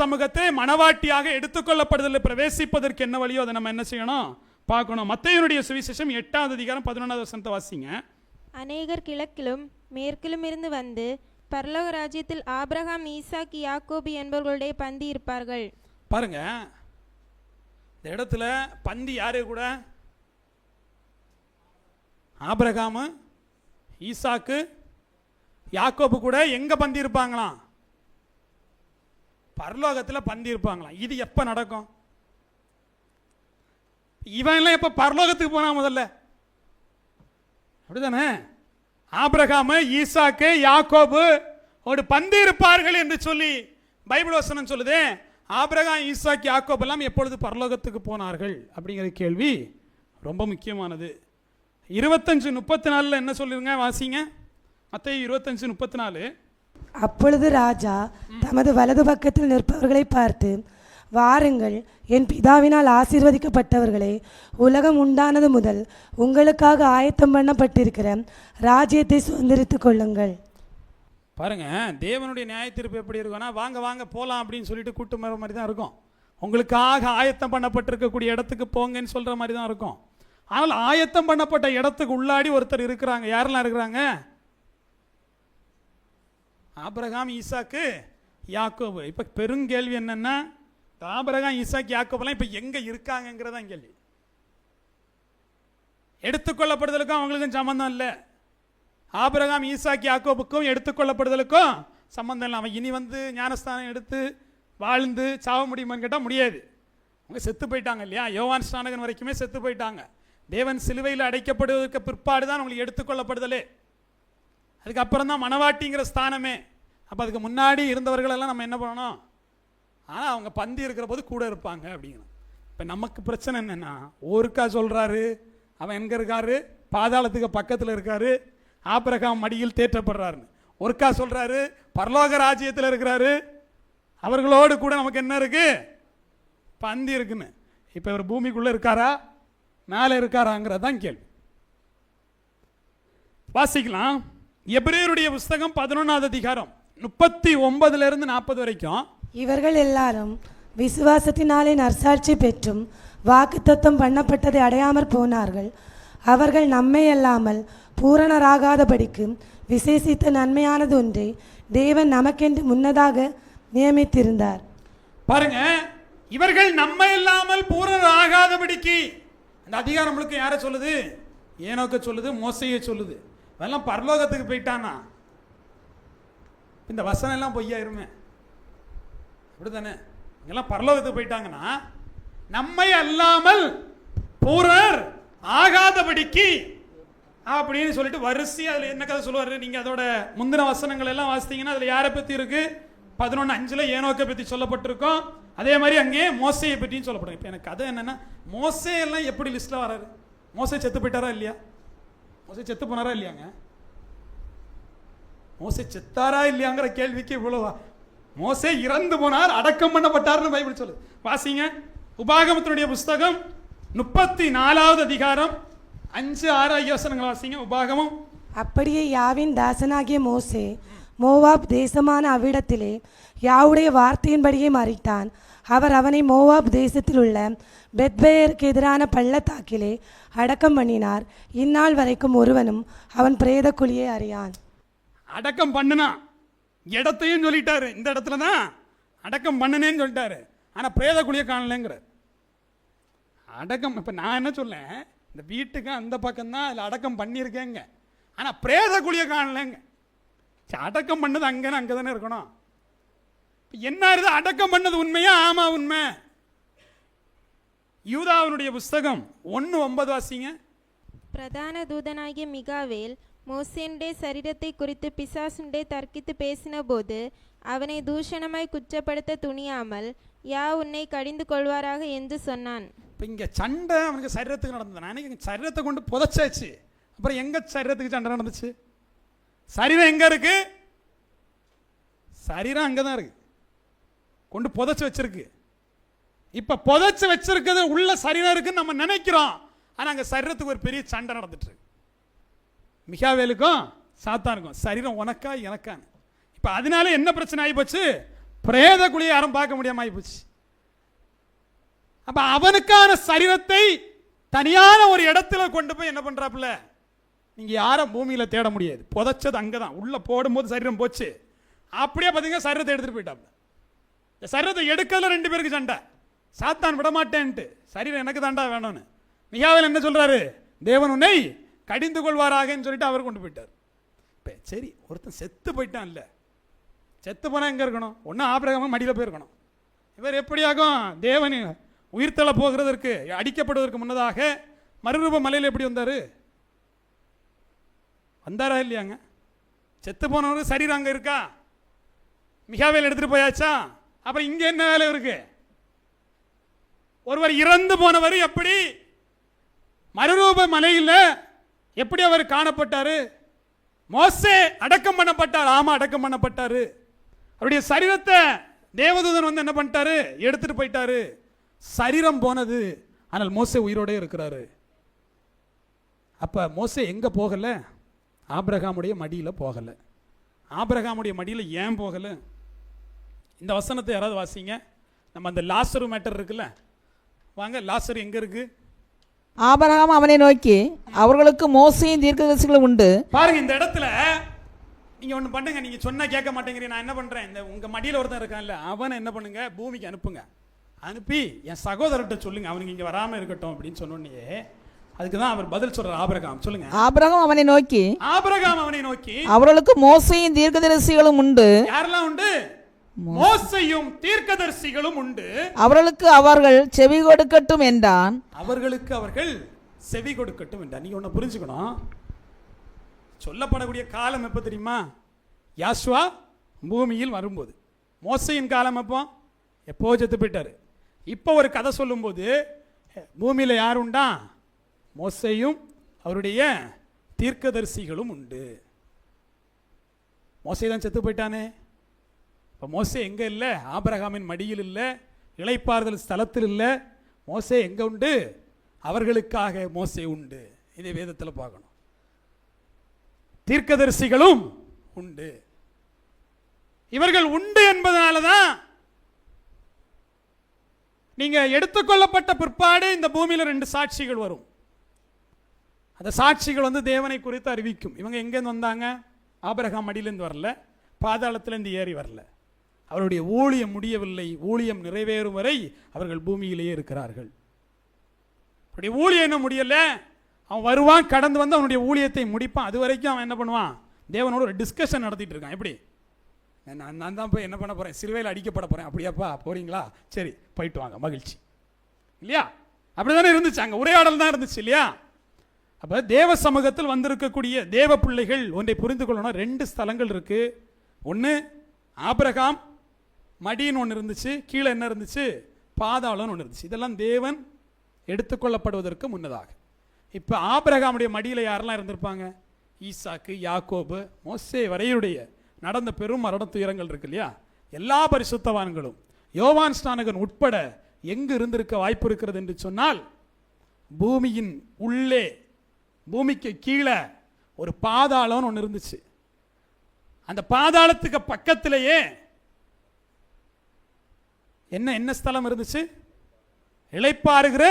சமூகத்தை மனவாட்டியாக எடுத்துக்கொள்ளப்படுதல் பிரவேசிப்பதற்கு என்ன வழியோ அதை நம்ம என்ன செய்யணும்? பார்க்கணும். மத்தையனுடைய சுவிசேஷம் எட்டாவது அதிகாரம் பதினொன்றாவது வசனத்தை வாசிங்க. அநேகர் கிழக்கிலும் மேற்கிலும் இருந்து வந்து பரலோக ராஜ்யத்தில் ஆபிரகாம் ஈசாக் யாக்கோபு என்பவர்களுடைய பந்தி இருப்பார்கள். பாருங்க. இந்த இடத்துல பந்தி யாரு கூட? ஆபிரகாமு ஈசாக்கு யாக்கோபு கூட எங்க பந்தி இருப்பாங்களாம்? பரலோகத்தில் பந்தி இருப்பாங்களாம் இது எப்போ நடக்கும்? இவன் எல்லாம் பரலோகத்துக்கு போனா முதல்ல? அப்படிதானே? ஆபிரகாமு ஈசாக்கு யாக்கோபு ஒரு பந்தி இருப்பார்கள் என்று சொல்லி பைபிள் வசனம் சொல்லுதே. ஆபிரகாம் ஈசாக் யாக்கோப் எல்லாம் எப்பொழுது பரலோகத்துக்கு போனார்கள்? அப்படிங்கிற கேள்வி ரொம்ப முக்கியமானது. இருபத்தஞ்சு முப்பத்தி நாலில் என்ன சொல்லிருங்க வாசிங்க? மற்ற இருபத்தஞ்சு முப்பத்தி நாலு. அப்பொழுது ராஜா தமது வலது பக்கத்தில் நிற்பவர்களை பார்த்து வாருங்கள் என் பிதாவினால் ஆசீர்வதிக்கப்பட்டவர்களே உலகம் உண்டானது முதல் உங்களுக்காக ஆயத்தம் பண்ணப்பட்டிருக்கிற ராஜ்யத்தை சுதந்திரித்துக் கொள்ளுங்கள். பாருங்க தேவனுடைய நியாய தீர்ப்பு எப்படி இருக்கும்னா வாங்க வாங்க போகலாம் அப்படின்னு சொல்லிட்டு கூட்டு வர மாதிரி தான் இருக்கும். உங்களுக்காக ஆயத்தம் பண்ணப்பட்டிருக்கக்கூடிய இடத்துக்கு போங்கன்னு சொல்கிற மாதிரி தான் இருக்கும். ஆனால் ஆயத்தம் பண்ணப்பட்ட இடத்துக்கு உள்ளாடி ஒருத்தர் இருக்கிறாங்க. யாரெல்லாம் இருக்கிறாங்க? ஆபிரகாம் ஈசாக்கு யாக்கோபு. இப்போ பெருங்கேள்வி என்னென்னா ஆபிரகாம் ஈசாக்கு யாக்கோபெல்லாம் இப்போ எங்கே இருக்காங்கங்கிறதான் கேள்வி. எடுத்துக்கொள்ளப்படுதலுக்கும் அவங்களுக்கும் சம்மந்தம் இல்லை. ஆபிரகாம் ஈசாக்கு யாக்கோபுக்கும் எடுத்துக்கொள்ளப்படுதலுக்கும் சம்மந்தம் இல்லை. அவன் இனி வந்து ஞானஸ்தானம் எடுத்து வாழ்ந்து சாவ முடியுமான்னு கேட்டால் முடியாது. அவங்க செத்து போயிட்டாங்க இல்லையா? யோவான் ஸ்நானகன் வரைக்குமே செத்து போயிட்டாங்க. தேவன் சிலுவையில் அடைக்கப்படுவதற்கு பிற்பாடு தான் அவங்களுக்கு எடுத்துக்கொள்ளப்படுதலே. அதுக்கப்புறம் தான் மணவாட்டிங்கிற ஸ்தானமே. அப்போ அதுக்கு முன்னாடி இருந்தவர்களெல்லாம் நம்ம என்ன பண்ணணும்? ஆனால் அவங்க பந்தி இருக்கிற போது கூட இருப்பாங்க அப்படிங்கிறோம் இப்போ நமக்கு பிரச்சனை என்னென்னா ஒருக்கா சொல்கிறாரு அவன் எங்கே இருக்காரு? பாதாளத்துக்கு பக்கத்தில் இருக்காரு. ஆபிரகாம் மடியில் தேற்றப்படுறாருன்னு. ஒருக்கா சொல்கிறாரு பரலோக ராஜ்யத்தில் இருக்கிறாரு. அவர்களோடு கூட நமக்கு என்ன இருக்குது பந்தி இருக்குன்னு. இப்போ இவர் பூமிக்குள்ளே இருக்காரா? மேலே இருக்காராங்கிறது தான் கேள்வி. வாசிக்கலாம். எபிரேயருடைய புஸ்தகம் பதினொன்றாவது அதிகாரம் முப்பத்தி ஒன்பதுல இருந்து நாற்பது வரைக்கும். இவர்கள் எல்லாரும் விசுவாசத்தினாலே நற்சாட்சி பெற்றும் வாக்குத்தத்தம் பண்ணப்பட்டதை அடையாமற் போனார்கள். அவர்கள் நம்மை அல்லாமல் பூரணராகாதபடிக்கு விசேஷித்த நன்மையானது ஒன்றை தேவன் நமக்கென்று முன்னதாக நியமித்திருந்தார். பாருங்க இவர்கள் நம்ம இல்லாமல் பூரணர் ஆகாதபடிக்கு அந்த அதிகாரம் முழுக்க யாரை சொல்லுது? ஏனோக்க சொல்லுது மோசையை சொல்லுது. அதெல்லாம் பரலோகத்துக்கு போயிட்டானா? இந்த வசனம் எல்லாம் பொய்யாயிருமே. அப்படிதானே இங்கெல்லாம் பரலோகத்துக்கு போயிட்டாங்கன்னா நம்மை அல்லாமல் பூரர் ஆகாதபடிக்கு அப்படின்னு சொல்லிட்டு வரிசையாக அதில் என்ன கதை சொல்லுவார்? நீங்கள் அதோட முந்தின வசனங்கள் எல்லாம் வாசித்தீங்கன்னா அதில் யாரை பற்றி இருக்கு? பதினொன்று அஞ்சில் ஏனோக்கை பற்றி சொல்லப்பட்டிருக்கோம். அதே மாதிரி அங்கேயே மோசையை பற்றியும் சொல்லப்படும் இப்போ எனக்கு கதை என்னென்னா மோசையெல்லாம் எப்படி லிஸ்ட்டில் வராரு? மோசை செத்து போயிட்டாரா இல்லையா? மோசை செத்து போனாரா இல்லையாங்க? மோசை செத்தாரா இல்லையாங்கிற கேள்விக்கு இவ்வளவா? மோசே இறந்து போனார் அடக்கம் பண்ணப்பட்டார்னு பைபிள் சொல்லு வாசிங்க. உபாகமத்தினுடைய புஸ்தகம் முப்பத்தி நாலாவது அதிகாரம். அஞ்சு ஆறு யோசனங்கள் வாசிங்க. உபாகமம். அப்படியே யாவின் தாசனாகிய மோசே மோவாப் தேசமான அவ்விடத்திலே யாவுடைய வார்த்தையின்படியே மறித்தான் அவர் அவனை மோவாப் தேசத்தில் உள்ள பெத்பேயருக்கு எதிரான பள்ளத்தாக்கிலே அடக்கம் பண்ணினார். இந்நாள் வரைக்கும் ஒருவனும் அவன் பிரேத குழியை அறியான். அடக்கம் பண்ணுனா? இடத்தையும் சொல்லிட்டாரு. இந்த இடத்துல தான் அடக்கம் பண்ணுனேன்னு சொல்லிட்டாரு. ஆனால் பிரேத குழியை காணலைங்கிற அடக்கம் இப்போ நான் என்ன சொல்லேன்? இந்த வீட்டுக்கு அந்த பக்கம்தான் அதில் அடக்கம் பண்ணியிருக்கேங்க. ஆனால் பிரேத குழியை காணலைங்க. அடக்கம் பண்ணது அங்கேன்னு அங்கே தானே இருக்கணும் என்ன இது அடக்கம் பண்ணது உண்மையா? ஆமா உண்மை. யூதாவினுடைய புஸ்தகம் ஒன்று ஒன்பது வாசிங்க. பிரதான தூதனாகிய மிகாவேல் மோசேனுடைய சரீரத்தை குறித்து பிசாசுண்டே தர்க்கித்து பேசினபோது அவனை தூஷணமாய் குற்றப்படுத்த துணியாமல் யா உன்னை கடிந்து கொள்வாராக என்று சொன்னான். இப்போ இங்கே சண்டை அவனுக்கு சரீரத்துக்கு நடந்தது. நான் சரீரத்தை கொண்டு புதைச்சாச்சு. அப்புறம் எங்கே சரீரத்துக்கு சண்டை நடந்துச்சு? சரீரம் எங்கே இருக்கு? சரீரம் அங்கே தான் இருக்கு. கொண்டு புதைச்சு வச்சிருக்கு. இப்போ புதைச்சு வச்சிருக்கிறது உள்ள சரீரம் இருக்குன்னு நம்ம நினைக்கிறோம். ஆனால் அங்கே சரீரத்துக்கு ஒரு பெரிய சண்டை நடந்துட்டு இருக்கு. மிகாவேலுக்கும் சாத்தானுக்கும் சரீரம் உனக்கா எனக்கான்னு. இப்போ அதனால என்ன பிரச்சனை ஆகி போச்சு பிரேத குழியை யாரும் பார்க்க முடியாம ஆயிப்போச்சு. அப்போ அவனுக்கான சரீரத்தை தனியான ஒரு இடத்துல கொண்டு போய் என்ன பண்றாப்புல? நீங்கள் யாரும் பூமியில் தேட முடியாது. புதைச்சது அங்கதான். உள்ளே போடும்போது சரீரம் போச்சு. அப்படியே பார்த்தீங்கன்னா சரீரத்தை எடுத்துகிட்டு போயிட்டாப்புல. இந்த சரீரத்தை எடுக்கல ரெண்டு பேருக்கு சண்டை. சாத்தான் விட மாட்டேன்ட்டு சரீரம் எனக்கு தாண்டா வேணும்னு. மிகாவில் என்ன சொல்கிறாரு தேவன் உன்னை கடிந்து கொள்வாராகன்னு சொல்லிட்டு அவர் கொண்டு போயிட்டார். இப்போ சரி ஒருத்தன் செத்து போயிட்டான் இல்லை செத்து போனால் எங்கே இருக்கணும்? ஒன்றும் ஆபிரகமாக மடியில் போயிருக்கணும் இவர் எப்படியாகும்? தேவன் உயிர்த்தள போகிறதற்கு அடிக்கப்படுவதற்கு முன்னதாக மறுரூப மலையில் எப்படி வந்தார்? வந்தாரா இல்லையாங்க? செத்து போனவரு சரீரம் அங்கே இருக்கா? மிகாவேல் எடுத்துகிட்டு போயாச்சா? அப்புறம் இங்கே என்ன வேலை இருக்கு? ஒருவர் இறந்து போனவர் எப்படி? மறுரூப மலையில் எப்படி அவர் காணப்பட்டாரு? மோசே அடக்கம் பண்ணப்பட்டார். ஆமாம் அடக்கம் பண்ணப்பட்டாரு. அவருடைய சரீரத்தை தேவதூதன் வந்து என்ன பண்ணிட்டாரு? எடுத்துட்டு போயிட்டாரு. சரீரம் போனது. ஆனால் மோசே உயிரோடே இருக்கிறாரு. அப்போ மோசே எங்கே போகலை? ஆபிரகாமுடைய மடியில போகல. ஆபிரகாமுடைய மடியில ஏன் போகல? இந்த வசனத்தை யாராவது வாசிங்க. நம்ம அந்த லாசரு மேட்டர் இருக்குல்ல? வாங்க லாசர் எங்க இருக்கு? ஆபரகாம் அவனை நோக்கி அவர்களுக்கு மோசையும் தீர்க்கதரிசிகளும் உண்டு. பாருங்க இந்த இடத்துல நீங்க ஒண்ணு பண்ணுங்க. நீங்க சொன்னா கேட்க மாட்டேங்கிறீங்க. நான் என்ன பண்றேன்? இந்த உங்க மடியில ஒருத்தன் இருக்கான்ல அவனை என்ன பண்ணுங்க? பூமிக்கு அனுப்புங்க. அனுப்பி என் சகோதரர்கிட்ட சொல்லுங்க. அவனுக்கு இங்க வராம இருக்கட்டும் அப்படின்னு சொன்னோன்னே அதுக்கு தான் அவர் பதில் சொல்றார் ஆபிரகாம். சொல்லுங்க. ஆபிரகாம் அவனை நோக்கி ஆபிரகாம் அவனை நோக்கி அவர்களுக்கு மோசையும் தீர்க்கதரிசிகளும் உண்டு. யாரெல்லாம் உண்டு? மோசையும் தீர்க்கதரிசிகளும் உண்டு. அவர்களுக்கு அவர்கள் செவி கொடுக்கட்டும் என்றான். அவர்களுக்கு அவர்கள் செவி கொடுக்கட்டும் என்றார். நீங்க ஒண்ணு புரிஞ்சுக்கணும். சொல்லப்படக்கூடிய காலம் எப்போ தெரியுமா? யாஸ்வா பூமியில் வரும்போது. மோசையின் காலம் எப்போ? எப்போ செத்து போயிட்டாரு. இப்போ ஒரு கதை சொல்லும்போது பூமியில் யார் உண்டா? மோசையும் அவருடைய தீர்க்கதரிசிகளும் உண்டு. மோசை தான் செத்து போயிட்டானே. இப்போ மோசை எங்கே இல்லை? ஆபரகாமின் மடியில் இல்லை. இளைப்பாறுதல் ஸ்தலத்தில் இல்லை. மோசை எங்கே உண்டு? அவர்களுக்காக மோசை உண்டு. இதை வேதத்தில் பார்க்கணும். தீர்க்கதரிசிகளும் உண்டு. இவர்கள் உண்டு என்பதனால தான் நீங்கள் எடுத்துக்கொள்ளப்பட்ட பிற்பாடு இந்த பூமியில் ரெண்டு சாட்சிகள் வரும். அந்த சாட்சிகள் வந்து தேவனை குறித்து அறிவிக்கும். இவங்க எங்கேருந்து வந்தாங்க? ஆபரகம் அடியிலேருந்து வரல. பாதாளத்திலேருந்து ஏறி வரல. அவருடைய ஊழியம் முடியவில்லை. ஊழியம் நிறைவேறும் வரை அவர்கள் பூமியிலேயே இருக்கிறார்கள். அவருடைய ஊழியம் என்ன முடியல. அவன் வருவான் கடந்து வந்து அவனுடைய ஊழியத்தை முடிப்பான். அது வரைக்கும் அவன் என்ன பண்ணுவான்? தேவனோட ஒரு டிஸ்கஷன் நடத்திட்டு இருக்கான். எப்படி? நான் நான் தான் போய் என்ன பண்ண போகிறேன் சிலுவையில் அடிக்கப்பட போகிறேன் அப்படியாப்பா போகிறீங்களா சரி போயிட்டு வாங்க. மகிழ்ச்சி. இல்லையா? அப்படி தானே இருந்துச்சு. அங்கே உரையாடல் தான் இருந்துச்சு இல்லையா? அப்போ தேவ சமூகத்தில் வந்திருக்கக்கூடிய தேவ பிள்ளைகள் ஒன்றை புரிந்து கொள்ளணும். ரெண்டு ஸ்தலங்கள் இருக்குது ஒன்று ஆபிரகாம் மடின்னு ஒன்று இருந்துச்சு. கீழே என்ன இருந்துச்சு? பாதாளம்னு ஒன்று இருந்துச்சு. இதெல்லாம் தேவன் எடுத்துக்கொள்ளப்படுவதற்கு முன்னதாக. இப்போ ஆபிரகாமுடைய மடியில் யாரெல்லாம் இருந்திருப்பாங்க? ஈசாக்கு யாக்கோபு மோசே வரையுடைய நடந்த பெரும் மரண துயரங்கள் இருக்கு இல்லையா? எல்லா பரிசுத்தவான்களும் யோவான் ஸ்நானகன் உட்பட எங்கு இருந்திருக்க வாய்ப்பு இருக்கிறது என்று சொன்னால் பூமியின் உள்ளே பூமிக்கு கீழே ஒரு பாதாளம்னு ஒன்று இருந்துச்சு. அந்த பாதாளத்துக்கு பக்கத்திலேயே என்ன என்ன ஸ்தலம் இருந்துச்சு? இழைப்பாருகிற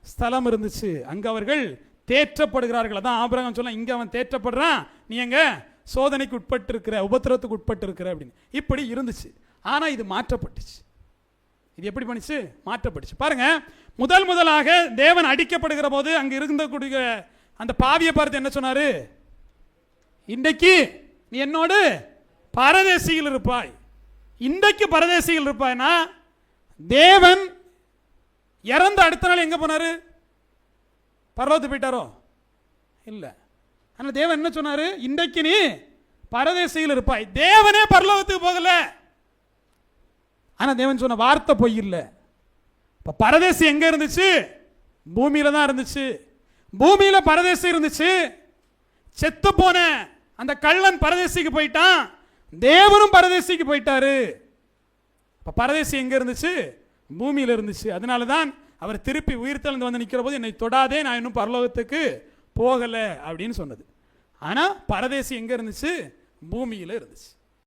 ஸ்தலம் இருந்துச்சு. அங்கே அவர்கள் தேற்றப்படுகிறார்கள். அதான் ஆபரகம் சொல்ல இங்க அவன் தேற்றப்படுறான். நீ எங்க? சோதனைக்கு உட்பட்டு இருக்கிற உபத்திரத்துக்கு உட்பட்டு இருக்கிற அப்படின்னு. இப்படி இருந்துச்சு. ஆனால் இது மாற்றப்பட்டுச்சு. இது எப்படி பண்ணுச்சு? மாற்றப்பட்டுச்சு. பாருங்க முதல் முதலாக தேவன் அடிக்கப்படுகிற போது அங்கே இருந்தக்கூடிய அந்த பாவியை பார்த்து என்ன சொன்னார்? இன்றைக்கு நீ என்னோடு பரதேசியில் இருப்பாய். இன்றைக்கு பரதேசியில் இருப்பாய்னா தேவன் இறந்த அடுத்த நாள் எங்கே போனாரு? பரலோத்து போயிட்டாரோ? இல்லை. ஆனால் தேவன் என்ன சொன்னார்? இன்றைக்கு நீ பரதேசியில் இருப்பாய். தேவனே பரலோகத்துக்கு போகல. ஆனால் தேவன் சொன்ன வார்த்தை பொய் இல்லை. இப்போ பரதேசி எங்கே இருந்துச்சு? பூமியில் தான் இருந்துச்சு. பூமியில் பரதேசி இருந்துச்சு. செத்து போன அந்த கள்ளன் பரதேசிக்கு போயிட்டான். தேவனும் பரதேசிக்கு போயிட்டாரு. இப்போ பரதேசி எங்கே இருந்துச்சு? பூமியில் இருந்துச்சு. அதனால தான் அவர் திருப்பி உயிர்த்தெழுந்து வந்து நிற்கிற போது என்னை தொடாதே நான் இன்னும் பரலோகத்துக்கு போகலை அப்படின்னு சொன்னது. ஆனால் பரதேசி எங்கே இருந்துச்சு? பூமியில் இருந்துச்சு.